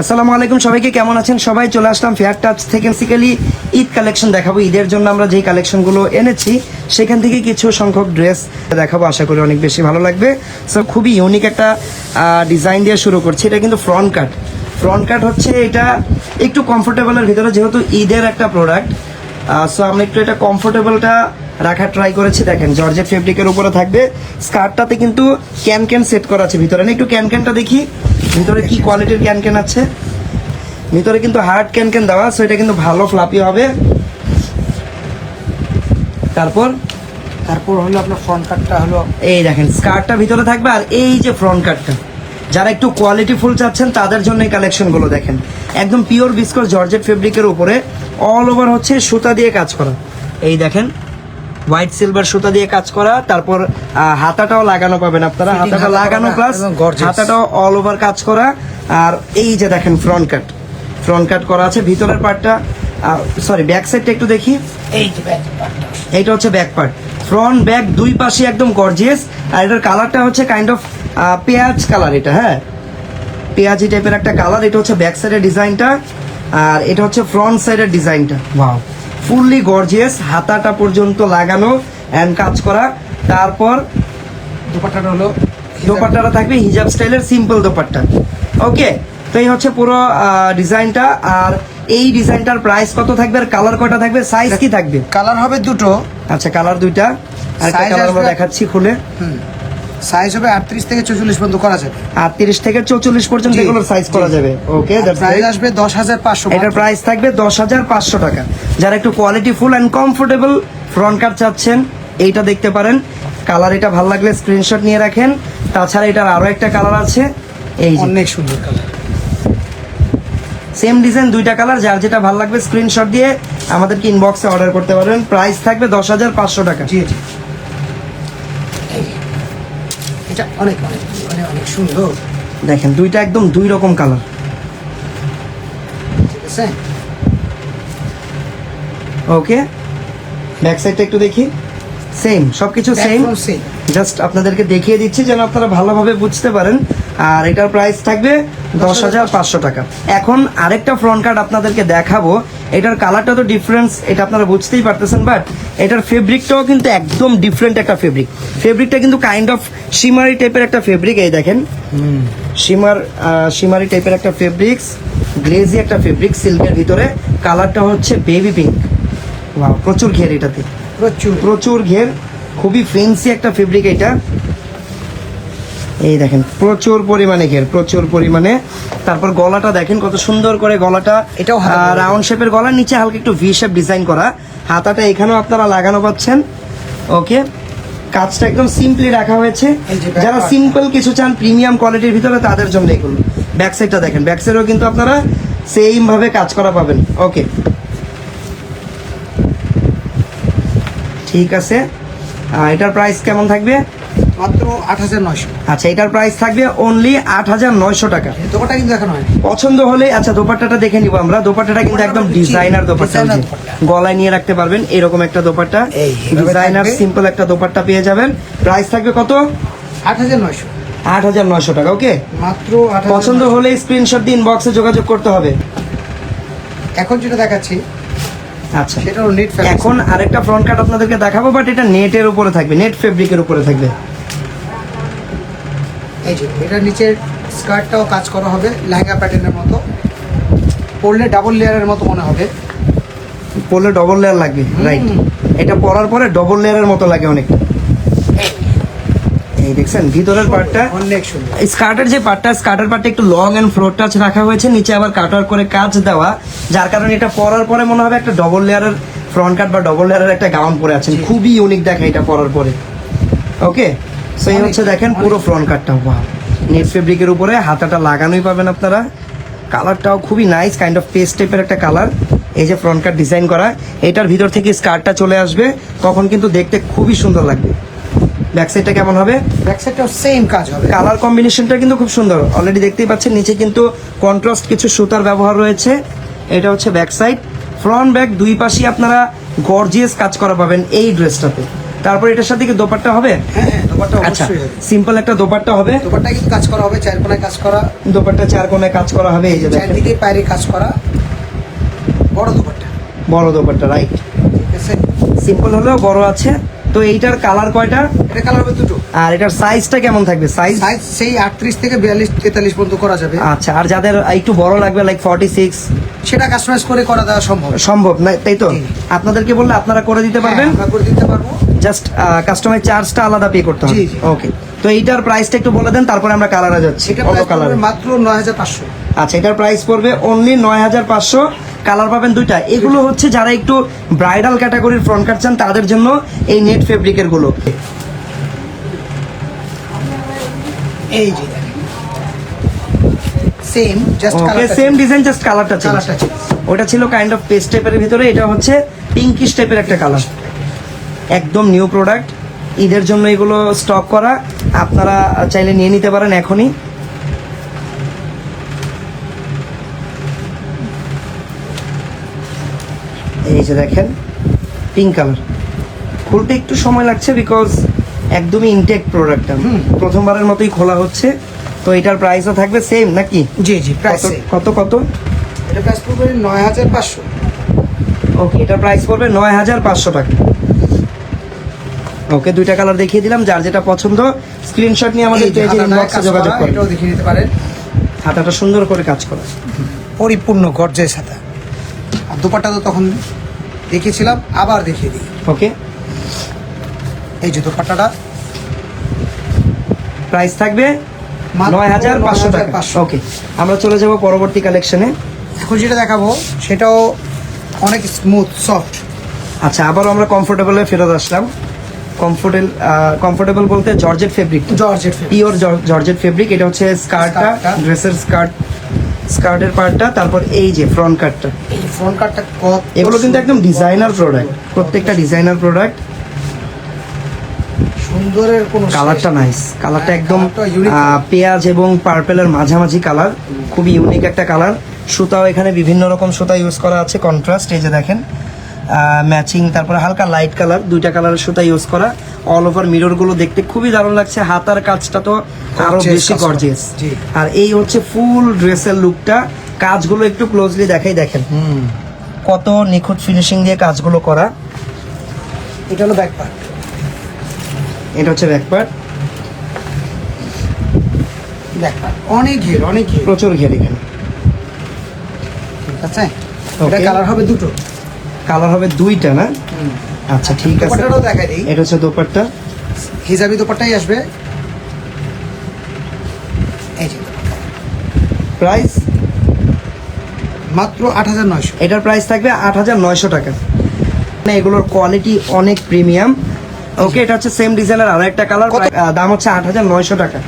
আসসালামু আলাইকুম, সবাইকে কেমন আছেন? সবাই চলে আসলাম ফেয়ার টাচ থেকে। বেসিক্যালি ঈদ কালেকশন দেখাবো। ঈদের জন্য আমরা যেই কালেকশনগুলো এনেছি, সেখান থেকে কিছু সংখ্যক ড্রেস দেখাবো। আশা করি অনেক বেশি ভালো লাগবে। সো খুবই ইউনিক একটা ডিজাইন দিয়ে শুরু করছি। এটা কিন্তু ফ্রন্ট কাট ফ্রন্ট কাট হচ্ছে এটা একটু কমফোর্টেবলের ভিতরে, যেহেতু ঈদের একটা প্রোডাক্ট সো আমরা একটু এটা কমফোর্টেবলটা রাখার ট্রাই করেছি দেখেন জর্জেট ফেব্রিকের উপরে থাকবে। স্কার্টটাতে কিন্তু ক্যান ক্যান সেট করা আছে ভিতরে। না একটু ক্যান ক্যানটা দেখি। ভিতরে কি কোয়ালিটির ক্যান ক্যান আছে? ভিতরে কিন্তু হার্ড ক্যান ক্যান দেওয়া সো এটা কিন্তু ভালো ফ্লাপি হবে। তারপর? তারপর হলো আপনার ফ্রন্ট কাটটা হলো এই দেখেন স্কার্টটা ভিতরে থাকবে আর এই যে ফ্রন্ট কাটটা যারা একটু কোয়ালিটি ফুল চাচ্ছেন তাদের জন্য এই কালেকশনগুলো দেখেন। একদম পিওর বিস্কর জর্জেট ফেব্রিকের উপরে অল ওভার হচ্ছে সুতা দিয়ে কাজ করা। এই দেখেন হোয়াইট সিলভার সুতা দিয়ে কাজ করা তারপর হাতাটাও লাগানো পাবেন আপনারা। হাতাটা লাগানো প্লাস হাতাটাও অল ওভার কাজ করা। আর এই যে দেখেন ফ্রন্ট কাট ফ্রন্ট কাট করা আছে। ভিতরের পার্টটা সরি ব্যাক সাইডটা একটু দেখি। এই যে ব্যাক এইটা হচ্ছে ব্যাক পার্ট ফ্রন্ট ব্যাক দুই পাশে একদম গর্জিয়াস আর এটার কালারটা হচ্ছে কাইন্ড অফ পেঁয়াজ কালার এটা হ্যাঁ? পেঁয়াজি টাইপের একটা কালার এটা হচ্ছে ব্যাক সাইডের ডিজাইনটা আর এটা হচ্ছে ফ্রন্ট সাইডের ডিজাইনটা ওয়াও ফুললি গর্জিয়াস হাতাটা পর্যন্ত লাগানো অ্যান্ড কাজ করা। তারপর দুপাট্টাটা হলো দোপাট্টাটা থাকবে হিজাব স্টাইলের সিম্পল দোপাট্টা। ওকে তো এই হচ্ছে পুরো ডিজাইনটা। আর এই ডিজাইনটার প্রাইস কত থাকবে আর কালার কয়টা থাকবে? সাইজ কি থাকবে? কালার হবে দুটো। আচ্ছা কালার দুইটা। আর কালার আমরা দেখাচ্ছি খুলে। সাইজ হবে আটত্রিশ থেকে চৌচল্লিশ পর্যন্ত করা যাবে। আটত্রিশ থেকে চৌচল্লিশ পর্যন্ত এগুলোর সাইজ করা যাবে। ওকে প্রাইস আসবে দশ হাজার পাঁচশো এটার প্রাইস থাকবে দশ হাজার পাঁচশো টাকা। যারা একটু quality full and comfortable front cut চাচ্ছেন এইটা দেখতে পারেন। কালার এটা ভালো লাগলে স্ক্রিনশট নিয়ে রাখেন। তাছাড়া এটার আরও একটা কালার আছে। এই অনেক সুন্দর কালার সেম ডিজাইন দুইটা কালার যার যেটা ভালো লাগবে স্ক্রিনশট দিয়ে আমাদেরকে ইনবক্সে অর্ডার করতে পারবেন প্রাইস থাকবে দশ হাজার পাঁচশো টাকা। জি জি। এটা অনেক অনেক মানে অনেক সুন্দর। দেখেন দুইটা একদম দুই রকম কালার। ঠিক আছে? ওকে ব্যাক সাইডটা একটু দেখি। সেম সবকিছু সেম সেম। জাস্ট আপনাদেরকে দেখিয়ে দিচ্ছি যেন আপনারা ভালোভাবে বুঝতে পারেন। আর এটার প্রাইস থাকবে দশ হাজার পাঁচশো টাকা। এখন আরেকটা ফ্রন্ট কার্ড আপনাদেরকে দেখাবো। এটার কালারটা তো ডিফারেন্স এটা আপনারা বুঝতেই পারতেছেন বাট এটার ফেব্রিকটাও কিন্তু একদম ডিফারেন্ট একটা ফেব্রিক ফেব্রিকটা কিন্তু কাইন্ড অফ শিমারি টাইপের একটা ফেব্রিক এই দেখেন। শিমার শিমারি টাইপের একটা ফেব্রিক্স গ্লেজি একটা ফেব্রিক সিল্কের ভিতরে। কালারটা হচ্ছে বেবি পিঙ্ক প্রচুর ঘের এটাতে। প্রচুর। প্রচুর ঘের। খুবই ফেন্সি একটা ফেব্রিক এটা। এই দেখেন প্রচুর পরিমাণে ঘের প্রচুর পরিমাণে। তারপর গলাটা দেখেন কত সুন্দর করে গলাটা। এটাও রাউন্ড শেপের গলার নিচে হালকা একটু ভি শেপ ডিজাইন করা। হাতাটা এখানেও আপনারা লাগানো পাচ্ছেন। ওকে কাজটা একদম সিম্পলি রাখা হয়েছে। যারা সিম্পল কিছু চান প্রিমিয়াম কোয়ালিটির ভিতরে তাদের জন্য এগুলো ব্যাক সাইডটা দেখেন। ব্যাক সাইডেও কিন্তু আপনারা সেম ভাবে কাজ করা পাবেন। ওকে ঠিক আছে? এটার প্রাইস কেমন থাকবে? মাত্র আট হাজার নয়শো। আচ্ছা এটার প্রাইস থাকবে অনলি আট হাজার নয়শো টাকা। দোকানটা কিন্তু দেখানো হয় পছন্দ হলে আচ্ছা দোপাট্টাটা দেখে নিব আমরা। দোপাট্টাটা কিন্তু একদম ডিজাইনার দোপাট্টা। গলায় নিয়ে রাখতে পারবেন এরকম একটা দোপাট্টা। ডিজাইনার সিম্পল একটা দোপাট্টা পেয়ে যাবেন। প্রাইস থাকবে কত? আট হাজার নয়শো। আট হাজার নয়শো টাকা ওকে মাত্র পছন্দ। হলে স্ক্রিনশট দিন বক্সে যোগাযোগ করতে হবে। এখন যেটা দেখাচ্ছি আচ্ছা। সেটা নেট এখন আরেকটা ফ্রন্ট কাট আপনাদেরকে দেখাবো বাট এটা নেটের উপরে থাকবে নেট ফেব্রিকের উপরে থাকবে। এই যে এটার নিচের স্কার্টটাও কাজ করা হবে লেহেঙ্গা প্যাটার্নের মতো। পরলে ডাবল লেয়ারের মতো মনে হবে। পরলে ডবল লেয়ার লাগবে রাইট এটা পরার পরে ডবল লেয়ারের মতো লাগে অনেক দেখছেন ভিতরের পার্টটা অনেক সুন্দর। স্কার্টের যে পার্টটা স্কার্টের পার্টটা একটু লং এন্ড ফ্লোর টাচ রাখা হয়েছে নিচে আবার কাটার করে কাজ দেওয়া যার কারণে এটা পরার পরে মনে হবে একটা ডবল লেয়ারের ফ্রন্ট কাট বা ডবল লেয়ারের একটা গাউন পরে আছেন। খুবই ইউনিক দেখে এটা পরার পরে। ওকে সো এই হচ্ছে দেখেন পুরো ফ্রন্ট কাটটা ওয়াও নেট ফেব্রিকের উপরে হাতাটা লাগানোই পাবেন আপনারা। কালারটাও খুবই নাইস কাইন্ড অফ পেস্ট টাইপের একটা কালার এই যে ফ্রন্ট কাট ডিজাইন করা এটার ভিতর থেকে স্কার্টটা চলে আসবে তখন কিন্তু দেখতে খুবই সুন্দর লাগবে। ব্যাক সাইডটা কেমন হবে? ব্যাক সাইডটাও সেম কাজ হবে। কালার কম্বিনেশনটা কিন্তু খুব সুন্দর। অলরেডি দেখতেই পাচ্ছেন নিচে কিন্তু কন্ট্রাস্ট কিছু সুতার ব্যবহার রয়েছে। এটা হচ্ছে ব্যাক সাইড ফ্রন্ট ব্যাক দুই পাশেই আপনারা গর্জিয়াস কাজ করা পাবেন এই ড্রেসটাতে। তারপর এটার সাথে কি দোপাট্টা হবে? হ্যাঁ হ্যাঁ আচ্ছা সিম্পল একটা দোপাট্টা হবে। দোপাট্টা কিন্তু কাজ করা হবে চার কোনায় কাজ করা। দোপাট্টা চার কোণায় কাজ করা হবে এই যে চারদিকে পায়রে কাজ করা। বড় দোপাট্টা। বড় দোপাট্টা রাইট ঠিক আছে। সিম্পল হলেও বড় আছে। তো এইটার কালার কয়টা? এটা কালার হবে দুটো। আর এটার সাইজটা কেমন থাকবে? সাইজ সাইজ সেই আটত্রিশ থেকে বিয়াল্লিশ তেতাল্লিশ পর্যন্ত করা যাবে। আচ্ছা আর যাদের একটু বড় লাগবে লাইক ফর্টি সিক্স সেটা কাস্টমাইজ করে করা দেওয়া সম্ভব। সম্ভব না তাই তো? আপনাদেরকে বললে আপনারা করে দিতে পারবেন? হ্যাঁ, আমরা করে দিতে পারব। জাস্ট কাস্টমার চার্জটা আলাদা পে করতে হবে। ওকে তো এইটার প্রাইসটা একটু বলে দেন তারপরে আমরা কালারে যাচ্ছি। এটা কালার মাত্র নয় হাজার পাঁচশো। আচ্ছা এটার প্রাইস পড়বে অনলি নয় হাজার পাঁচশো। কালার পাবেন দুইটা। এগুলো হচ্ছে যারা একটু ব্রাইডাল ক্যাটাগরির ফ্রন্ট কাট চান তাদের জন্য এই নেট ফেব্রিকেরগুলো। এই যে same just okay same design just কালারটা চেঞ্জ ওটা ছিল কাইন্ড অফ পেস্ট টাইপের ভিতরে এটা হচ্ছে পিঙ্কিশ টাইপের একটা কালার একদম নিউ প্রোডাক্ট ঈদের জন্য এগুলো স্টক করা। আপনারা চাইলে নিয়ে নিতে পারেন এখনই। এই যে দেখেন পিঙ্ক কালার খুলতে একটু সময় লাগছে বিকজ একদমই ইনটেক প্রোডাক্টটা হুম। প্রথমবারের মতোই খোলা হচ্ছে। তো এটার প্রাইসও থাকবে সেম নাকি? জি জি প্রাইস কত কত? এটা প্রাইস পড়বে নয় হাজার পাঁচশো। ওকে এটার প্রাইস পড়বে নয় হাজার পাঁচশো টাকা। ওকে দুইটা কালার দেখিয়ে দিলাম। যার যেটা পছন্দ স্ক্রিনশট নিয়ে আমাদের পেজে ইনবক্সে যোগাযোগ করুন। এটাও দেখে নিতে পারেন। হাতাটা সুন্দর করে কাজ করা। পরিপূর্ণ গর্জের সাথে। আর দোপাট্টা তো তখন দেখিয়েছিলাম আবার দেখিয়ে দিই। ওকে। এই যে দোপাট্টাটা। প্রাইস থাকবে নয় হাজার পাঁচশো টাকা। ওকে আমরা চলে যাব পরবর্তী কালেকশনে এখন যেটা দেখাবো সেটাও অনেক স্মুথ সফট আচ্ছা আবারও আমরা কমফোর্টেবলে ফেরত আসলাম। কমফোর্টেবল কমফোর্টেবল বলতে georgette fabric georgette pure georgette fabric এটা হচ্ছে স্কার্টটা। ড্রেসের স্কার্ট স্কার্টের পার্টটা তারপর এই যে ফ্রন্ট কাটটা এই ফ্রন্ট কাটটা কত এগুলো কিন্তু একদম ডিজাইনার প্রোডাক্ট প্রত্যেকটা ডিজাইনার প্রোডাক্ট সুন্দরের কোনো কালারটা নাইস কালারটা একদম। পেঁয়াজ এবং পার্পেলের মাঝামাঝি কালার খুবই ইউনিক একটা কালার সুতাও এখানে বিভিন্ন রকম সুতা ইউজ করা আছে। কন্ট্রাস্ট এই যে দেখেন। ম্যাচিং তারপরে হালকা লাইট কালার দুইটা কালারের সুতা ইউজ করা। অল ওভার মিররগুলো দেখতে খুবই দারুণ লাগছে। হাতার কাজটা তো আরও বেশি গর্জিয়াস আর এই হচ্ছে ফুল ড্রেসের লুকটা কাজগুলো একটু ক্লোজলি দেখাই দেখেন। হুম। কত নিখুঁত ফিনিশিং দিয়ে কাজগুলো করা। এটা হলো ব্যাক পার্ট এটা হচ্ছে ব্যাক পার্ট ব্যাক পার্ট অনেক ঘের অনেক ঘের। প্রচুর ঘের এখানে। ঠিক আছে. এটা কালার হবে দুটো। কালার হবে দুইটা না? আচ্ছা ঠিক আছে। দোপাট্টাটাও দেখাই দিই। এটা হচ্ছে দোপাট্টা। হিজাবি দোপাট্টাই আসবে। এই যে। প্রাইস মাত্র আট হাজার নয়শো। এটার প্রাইস থাকবে আট হাজার নয়শো টাকা। মানে এগুলোর কোয়ালিটি অনেক প্রিমিয়াম। ওকে এটা হচ্ছে সেম ডিজাইনের আরও একটা কালার। দাম হচ্ছে আট হাজার নয়শো টাকা।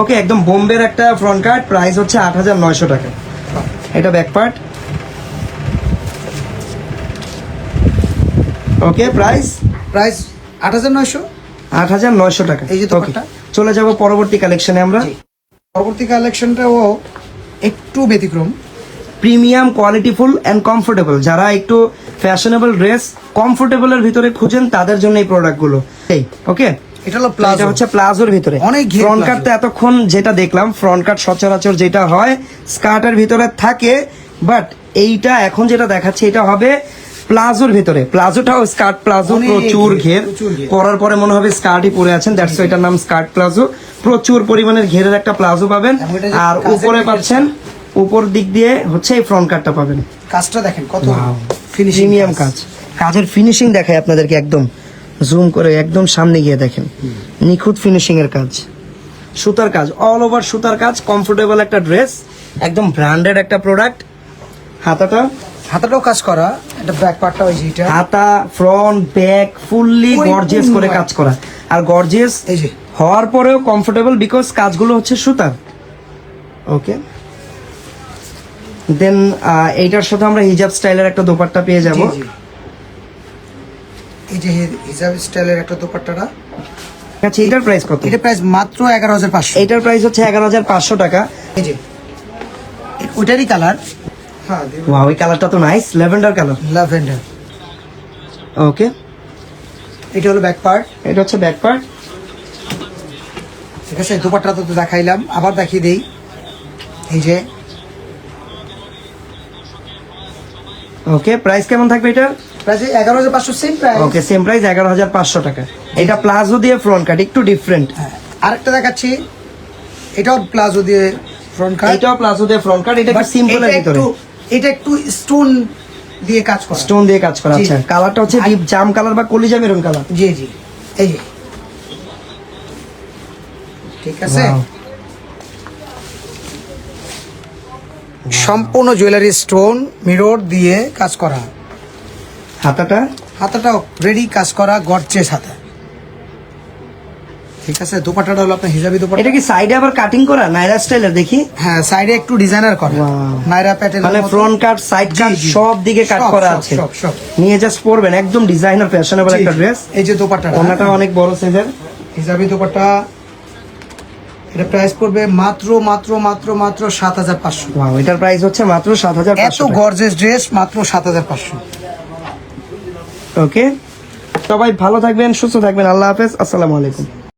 ওকে একদম বোম্বের একটা ফ্রন্ট কার্ড প্রাইস হচ্ছে আট হাজার নয়শো টাকা। এটা back part. Okay price price আট হাজার নয়শো। আট হাজার নয়শো টাকা। এই যে দোপাট্টা। চলে যাব পরবর্তী কালেকশনে আমরা। পরবর্তী কালেকশনটাও একটু ব্যতিক্রম। প্রিমিয়াম কোয়ালিটিফুল অ্যান্ড কমফোর্টেবল যারা একটু ফ্যাশনেবল ড্রেস কমফোর্টেবলের ভিতরে খুঁজেন তাদের জন্য এই প্রোডাক্টগুলো এই ওকে এটা হলো এটা হচ্ছে প্লাজোর ভিতরে। অনেক ফ্রন্ট। এতক্ষণ যেটা দেখলাম ফ্রন্ট কাট সচরাচর যেটা হয় স্কার্টের ভিতরে থাকে বাট এইটা এখন যেটা দেখাচ্ছে এটা হবে প্লাজোর ভিতরে। প্লাজোটাও স্কার্ট প্লাজো প্রচুর ঘের। পরার পরে মনে হবে স্কার্টই পরে আছেন দ্যাটস এটার নাম স্কার্ট প্লাজো। প্রচুর পরিমাণের ঘেরের একটা প্লাজো পাবেন। আর উপরে পাচ্ছেন উপর দিক দিয়ে হচ্ছে এই ফ্রন্ট কাটটা পাবেন। কাজটা দেখেন কত প্রিমিয়াম কাজ। কাজের ফিনিশিং দেখায় আপনাদেরকে একদম। জুম করে একদম সামনে গিয়ে দেখেন। নিখুঁত ফিনিশিং এর কাজ। সুতার কাজ অল ওভার সুতার কাজ কমফোর্টেবল একটা ড্রেস একদম ব্র্যান্ডেড একটা প্রোডাক্ট হাতাটা হাতাটাও কাজ করা এটা ব্যাক পার্টটা ওই যে এটা। হাতা ফ্রন্ট ব্যাক ফুললি গর্জিয়াস করে কাজ করা। আর গর্জিয়াস এই যে। হওয়ার পরেও কমফোর্টেবল বিকজ কাজগুলো হচ্ছে সুতার। ওকে দেন এইটার সাথে আমরা হিজাব স্টাইলের একটা দোপাট্টা পেয়ে যাব। এই যে হিজাব স্টাইলের একটা দোপাট্টাটা। আচ্ছা এটার প্রাইস কত? এটা প্রাইস মাত্র এগারো হাজার পাঁচশো। এটার প্রাইস হচ্ছে এগারো হাজার পাঁচশো টাকা। এই যে। ওইটারই কালার ওয়াও এই কালারটা তো nice lavender colour lavender okay এটা হলো ব্যাক পার্ট এটা হচ্ছে ব্যাক পার্ট ঠিক আছে দুপাট্টা তো দেখাইলাম। আবার দেখিয়ে দেই। এই যে। ওকে প্রাইস কেমন থাকবে এটা প্রাইস এগারো হাজার পাঁচশো same price okay same price এগারো হাজার পাঁচশো টাকা। এটা প্লাজো দিয়ে ফ্রন্ট কাট একটু ডিফারেন্ট হ্যাঁ আরেকটা দেখাচ্ছি। এটাও প্লাজো দিয়ে ফ্রন্ট কাট এটাও প্লাজো দিয়ে ফ্রন্ট কাট এটা সিম্পলের ভিতরে। এটা একটু স্টোন দিয়ে কাজ করা। স্টোন দিয়ে কাজ করা। আচ্ছা। কালারটা হচ্ছে ডিপ জাম কালার বা কলিজা মেরুন কালার জি জি। এই যে। ঠিক আছে? সম্পূর্ণ জুয়েলারি স্টোন মিরর দিয়ে কাজ করা। হাতাটা? হাতাটাও রেডি কাজ করা গরচেস হাতা। ঠিক আছে দোপাট্টাটা হলো আপনার হিজাবি দোপাট্টা এটা কি সাইডে আবার কাটিং করা? নাইরা স্টাইলের দেখি। হ্যাঁ সাইডে একটু ডিজাইনার করা. নাইরা প্যাটেল মানে ফ্রন্ট কাট সাইড কাট সব দিকে কাট করা আছে। নিয়ে জাস্ট পরবেন একদম ডিজাইনার ফ্যাশনেবল একটা ড্রেস এই যে দোপাট্টা। ওনাটা অনেক বড় সাইজের হিজাবি দোপাট্টা এটা প্রাইস পড়বে মাত্র মাত্র মাত্র মাত্র সাত হাজার পাঁচশো। এটার প্রাইস হচ্ছে মাত্র সাত হাজার এত গর্জেস ড্রেস মাত্র সাত হাজার পাঁচশো। ওকে সবাই ভালো থাকবেন সুস্থ থাকবেন আল্লাহ হাফেজ আসসালামু আলাইকুম।